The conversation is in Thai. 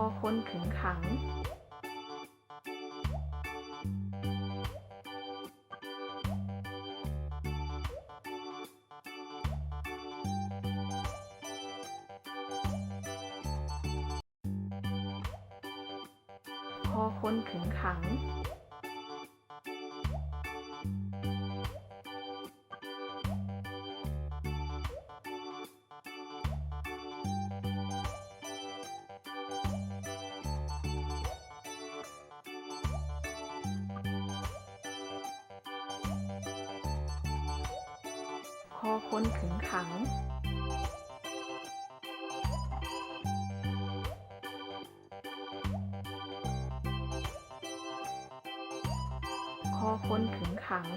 อคนขึงขัง พอคนขึงขัง คนขึงขัง คอคนขึงขัง